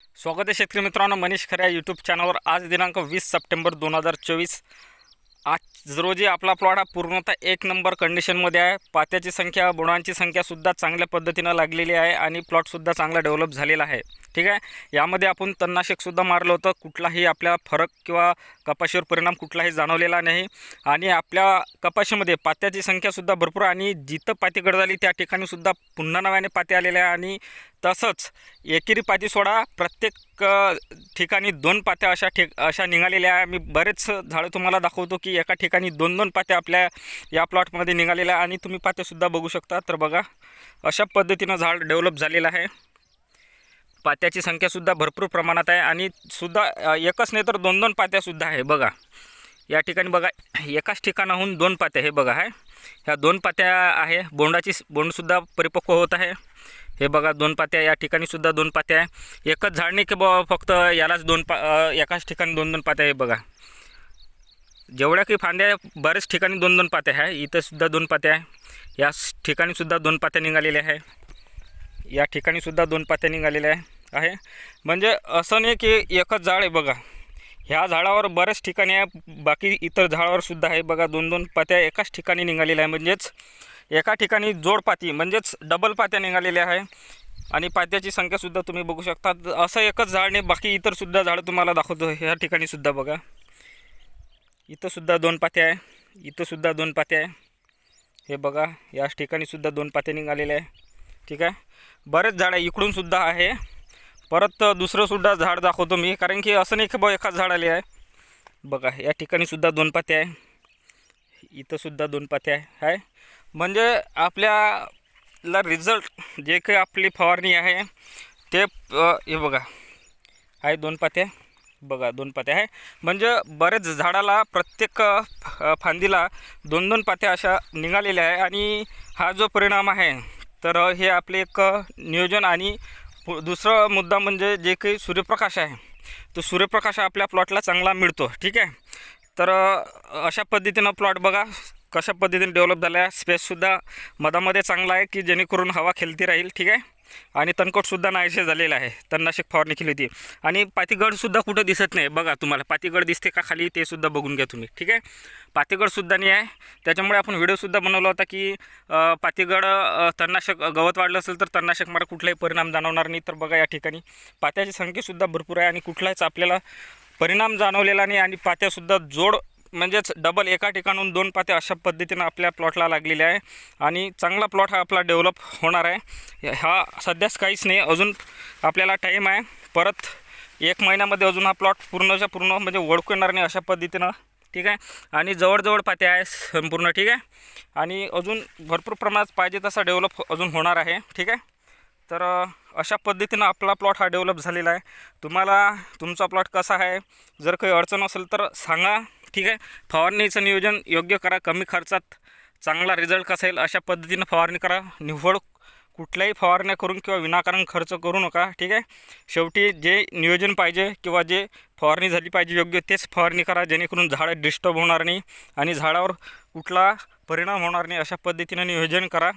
स्वागत आहे शेतकरी मित्रांनो मनीष खऱ्या यूट्यूब चॅनलवर आज दिनांक वीस सप्टेंबर दोन हजार चोवीस. आज रोजी आपला प्लॉट हा पूर्णतः एक नंबर कंडिशनमध्ये आहे. पात्याची संख्या बुणांची संख्यासुद्धा चांगल्या पद्धतीनं लागलेली आहे आणि प्लॉटसुद्धा चांगला डेव्हलप झालेला आहे. ठीक आहे? यामध्ये आपण तणनाशकसुद्धा मारलं होतं. कुठलाही आपल्या फरक किंवा कपाशीवर परिणाम कुठलाही जाणवलेला नाही. आणि आपल्या कपाशीमध्ये पात्याची संख्यासुद्धा भरपूर आणि जिथं पाती गड झाली त्या ठिकाणीसुद्धा पुन्हा नव्याने पाती आलेले आहे. आणि तसंच एकेरी पाती सोडा. प्रत्येक ठिकाणी दोन पात्या अशा ठिक अशा निघालेल्या आहे. मी बरेच झाडं तुम्हाला दाखवतो की एका ठिकाणी ठिकाणी दोन दोन पात्या आपल्या या प्लॉटमध्ये निघालेल्या आणि तुम्ही पात्यासुद्धा बघू शकता. तर बघा अशा पद्धतीनं झाड डेव्हलप झालेलं आहे. पात्याची संख्यासुद्धा भरपूर प्रमाणात आहे आणि सुद्धा एकच नाही तर दोन दोन पात्यासुद्धा आहे. बघा या ठिकाणी बघा एकाच ठिकाणाहून दोन पात्या हे बघा आहे ह्या दोन पात्या आहे बोंडाची बोंडसुद्धा परिपक्व होत आहे. हे बघा दोन पात्या या ठिकाणीसुद्धा दोन पात्या आहे. एकच झाड नाही की बाबा फक्त यालाच दोन पा एकाच ठिकाणी दोन दोन पात्या आहे बघा. जेवढ्या की फांद्या आहे, बऱ्याच ठिकाणी दोन दोन पात्या आहे. इथंसुद्धा दोन पात्या आहे. या ठिकाणीसुद्धा दोन पात्या निघालेल्या आहे. या ठिकाणीसुद्धा दोन पात्या निघालेल्या आहे. आहे म्हणजे असं नाही की एकच झाड आहे बघा. ह्या झाडावर बऱ्याच ठिकाणी आहे. बाकी इतर झाडावरसुद्धा आहे. बघा दोन दोन पात्या एकाच ठिकाणी निघालेल्या आहे. म्हणजेच एका ठिकाणी जोडपाती म्हणजेच डबल पात्या निघालेल्या आहे. आणि पात्याची संख्यासुद्धा तुम्ही बघू शकता. असं एकच झाड नाही. बाकी इतरसुद्धा झाडं तुम्हाला दाखवतो. ह्या ठिकाणीसुद्धा बघा. इथंसुद्धा दोन पात्या आहे. इथंसुद्धा दोन पात्या आहे. हे बघा याच ठिकाणीसुद्धा दोन पात्या निघालेल्या आहे. ठीक आहे? बरेच झाड आहे. इकडूनसुद्धा आहे. परत दुसरंसुद्धा झाड दाखवतो मी कारण की असं नाही की बा एकाच झाड आले आहे. बघा या ठिकाणीसुद्धा दोन पात्या आहे. इथंसुद्धा दोन पात्या आहे. आहे म्हणजे आपल्याला रिझल्ट जे काही आपली फवारणी आहे ते हे बघा. आहे दोन पात्या. बघा दोन पात्या आहे. म्हणजे बरेच झाडाला प्रत्येक फ- फांदीला दोन दोन पात्या अशा निघालेल्या आहे. आणि हा जो परिणाम आहे तर हे आपले एक नियोजन आणि दुसरा मुद्दा म्हणजे जे काही सूर्यप्रकाश आहे तो सूर्यप्रकाश आपल्या प्लॉटला चांगला मिळतो. ठीक आहे? तर अशा पद्धतीनं प्लॉट बघा. कशा पद्धतीने डेव्हलप झाला आहे स्पेससुद्धा मधामध्ये चांगला आहे की जेणेकरून हवा खेळती राहील ठीक आहे? आणि तणकोटसुद्धा नाहीसे झालेला आहे. तणनाशक फवारणी केली होती. आणि पातीगडसुद्धा कुठं दिसत नाही बघा तुम्हाला. पातीगड दिसते का खाली ते सुद्धा बघून घ्या तुम्ही ठीक आहे? पातीगडसुद्धा नाही आहे. त्याच्यामुळे आपण व्हिडिओसुद्धा बनवला होता की पातीगड तणनाशक गवत वाढलं असेल तर तणनाशक मला कुठलाही परिणाम जाणवणार नाही. तर बघा या ठिकाणी पात्याची संख्यासुद्धा भरपूर आहे आणि कुठलाच आपल्याला परिणाम जाणवलेला नाही आणि पात्यासुद्धा जोड म्हणजेच डबल एका ठिकाणून दोन पात्या अशा पद्धतीनं आपल्या प्लॉटला लागलेल्या आहे. आणि चांगला प्लॉट हा आपला डेव्हलप होणार आहे. हा सध्याच काहीच नाही अजून आपल्याला टाईम आहे. परत एक महिन्यामध्ये अजून हा प्लॉट पूर्णच्या पूर्ण म्हणजे ओळखू येणार नाही अशा पद्धतीनं ठीक आहे? आणि जवळजवळ पात्या आहे संपूर्ण ठीक आहे? आणि अजून भरपूर प्रमाणात पाहिजे तसा डेव्हलप अजून होणार आहे ठीक आहे? तर अशा पद्धतीनं आपला प्लॉट हा डेव्हलप झालेला आहे. तुम्हाला तुमचा प्लॉट कसा आहे? जर काही अडचण असेल तर सांगा. ठीक आहे. फवारणीचं नियोजन योग्य करा. कमी खर्चात चांगला रिझल्ट कसा येईल अशा पद्धतीनं फवारणी करा. निव्वळ कुठल्याही फवारण्या करून किंवा विनाकारण खर्च करू नका. ठीक आहे. शेवटी जे नियोजन पाहिजे किंवा जे फवारणी झाली पाहिजे योग्य तेच फवारणी करा. जेणेकरून झाडं डिस्टर्ब होणार नाही आणि झाडावर कुठला परिणाम होणार नाही अशा पद्धतीनं नियोजन करा.